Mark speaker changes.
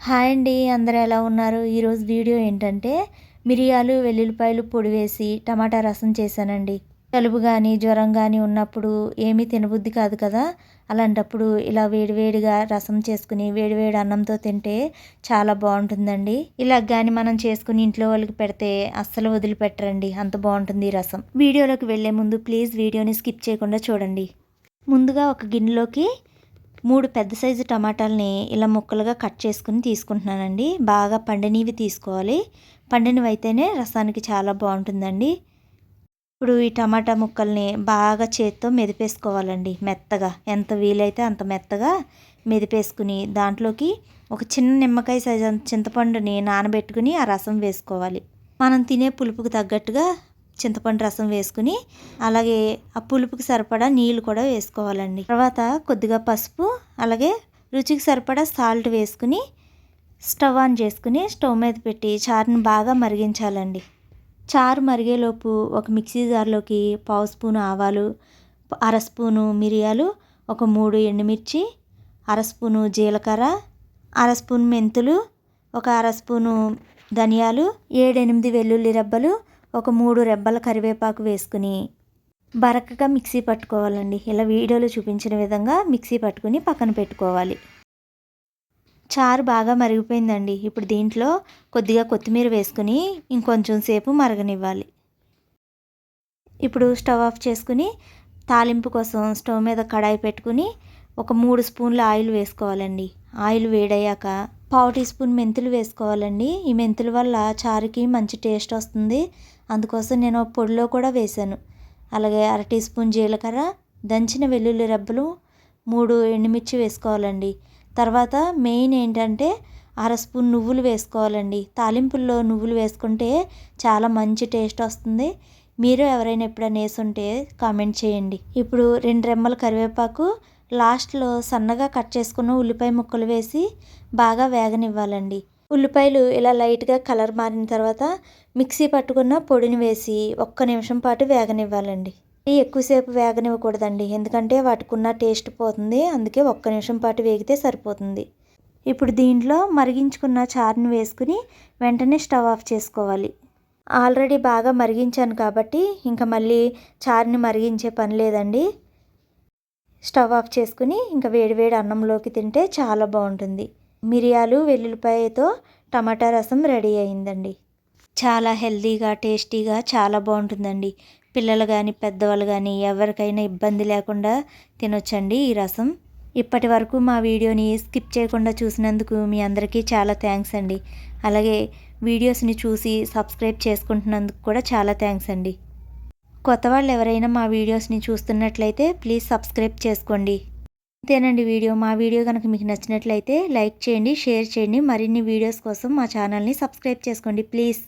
Speaker 1: Hi అండి అందరూ ఎలా ఉన్నారు? ఈరోజు వీడియో ఏంటంటే మిరియాలు వెల్లుల్లిపాయలు పొడి వేసి టమాటా రసం చేశానండి. జలుబు కానీ జ్వరం కానీ ఉన్నప్పుడు ఏమీ తినబుద్ధి కాదు కదా? అలాంటప్పుడు ఇలా వేడివేడిగా రసం చేసుకుని వేడివేడి అన్నంతో తింటే చాలా బాగుంటుందండి. ఇలా కానీ మనం చేసుకుని ఇంట్లో వాళ్ళకి పెడితే అస్సలు వదిలిపెట్టరండి. అంత బాగుంటుంది ఈ రసం. వీడియోలోకి వెళ్ళే ముందు ప్లీజ్ వీడియోని స్కిప్ చేయకుండా చూడండి. ముందుగా ఒక గిన్నెలోకి మూడు పెద్ద సైజు టమాటాలని ఇలా ముక్కలుగా కట్ చేసుకుని తీసుకుంటున్నానండి. బాగా పండినవి తీసుకోవాలి. పండినవి అయితేనే రసానికి చాలా బాగుంటుందండి. ఇప్పుడు ఈ టమాటా ముక్కల్ని బాగా చేత్తో మెదిపేసుకోవాలండి మెత్తగా. ఎంత వీలైతే అంత మెత్తగా మెదిపేసుకుని దాంట్లోకి ఒక చిన్న నిమ్మకాయ సైజు చింతపండుని నానబెట్టుకుని ఆ రసం వేసుకోవాలి. మనం తినే పులుపుకు తగ్గట్టుగా చింతపండు రసం వేసుకుని అలాగే ఆ పులుపుకి సరిపడా నీళ్ళు కూడా వేసుకోవాలండి. తర్వాత కొద్దిగా పసుపు అలాగే రుచికి సరిపడా సాల్ట్ వేసుకుని స్టవ్ ఆన్ చేసుకుని స్టవ్ మీద పెట్టి చారుని బాగా మరిగించాలండి. చారు మరిగేలోపు ఒక మిక్సీ జార్లోకి పావు స్పూను ఆవాలు అర స్పూను మిరియాలు ఒక మూడు ఎండుమిర్చి అర స్పూను జీలకర్ర అర స్పూన్ మెంతులు ఒక అర స్పూను ధనియాలు ఏడెనిమిది వెల్లుల్లి రెబ్బలు ఒక మూడు రెబ్బల కరివేపాకు వేసుకుని బరకగా మిక్సీ పట్టుకోవాలండి. ఇలా వీడియోలో చూపించిన విధంగా మిక్సీ పట్టుకుని పక్కన పెట్టుకోవాలి. చారు బాగా మరిగిపోయిందండి. ఇప్పుడు దీంట్లో కొద్దిగా కొత్తిమీర వేసుకుని ఇంకొంచెం సేపు మరగనివ్వాలి. ఇప్పుడు స్టవ్ ఆఫ్ చేసుకుని తాలింపు కోసం స్టవ్ మీద కడాయి పెట్టుకుని ఒక మూడు స్పూన్ల ఆయిల్ వేసుకోవాలండి. ఆయిల్ వేడయ్యాక పావు టీ స్పూన్ మెంతులు వేసుకోవాలండి. ఈ మెంతుల వల్ల చారుకి మంచి టేస్ట్ వస్తుంది. అందుకోసం నేను పొడిలో కూడా వేశాను. అలాగే అర టీ స్పూన్ జీలకర్ర దంచిన వెల్లుల్లి రెబ్బలు మూడు ఎండుమిర్చి వేసుకోవాలండి. తర్వాత మెయిన్ ఏంటంటే అర స్పూన్ నువ్వులు వేసుకోవాలండి. తాలింపుల్లో నువ్వులు వేసుకుంటే చాలా మంచి టేస్ట్ వస్తుంది. మీరు ఎవరైనా ఎప్పుడైనా వేసుంటే కామెంట్ చేయండి. ఇప్పుడు రెండు రెమ్మల కరివేపాకు లాస్ట్లో సన్నగా కట్ చేసుకున్న ఉల్లిపాయ ముక్కలు వేసి బాగా వేగనివ్వాలండి. ఉల్లిపాయలు ఇలా లైట్గా కలర్ మారిన తర్వాత మిక్సీ పట్టుకున్న పొడిని వేసి ఒక్క నిమిషం పాటు వేగనివ్వాలండి. ఎక్కువసేపు వేగనివ్వకూడదండి. ఎందుకంటే వాటికి ఉన్న టేస్ట్ పోతుంది. అందుకే ఒక్క నిమిషం పాటు వేగితే సరిపోతుంది. ఇప్పుడు దీంట్లో మరిగించుకున్న చారుని వేసుకుని వెంటనే స్టవ్ ఆఫ్ చేసుకోవాలి. ఆల్రెడీ బాగా మరిగించాను కాబట్టి ఇంకా మళ్ళీ చారుని మరిగించే పని లేదండి. స్టవ్ ఆఫ్ చేసుకుని ఇంకా వేడివేడి అన్నంలోకి తింటే చాలా బాగుంటుంది. మిరియాలు వెల్లుల్లిపాయతో టమాటా రసం రెడీ అయిందండి. చాలా హెల్తీగా టేస్టీగా చాలా బాగుంటుందండి. పిల్లలు కానీ పెద్దవాళ్ళు కానీ ఎవరికైనా ఇబ్బంది లేకుండా తినొచ్చండి ఈ రసం. ఇప్పటి వరకు మా వీడియోని స్కిప్ చేయకుండా చూసినందుకు మీ అందరికీ చాలా థ్యాంక్స్ అండి. అలాగే వీడియోస్ని చూసి సబ్స్క్రైబ్ చేసుకుంటున్నందుకు కూడా చాలా థ్యాంక్స్ అండి. కొత్త వాళ్ళు ఎవరైనా మా వీడియోస్ని చూస్తున్నట్లయితే ప్లీజ్ సబ్స్క్రైబ్ చేసుకోండి. అంతేనండి వీడియో. మా వీడియో కనుక మీకు నచ్చినట్లయితే లైక్ చేయండి షేర్ చేయండి. మరిన్ని వీడియోస్ కోసం మా ఛానల్ని సబ్స్క్రైబ్ చేసుకోండి ప్లీజ్.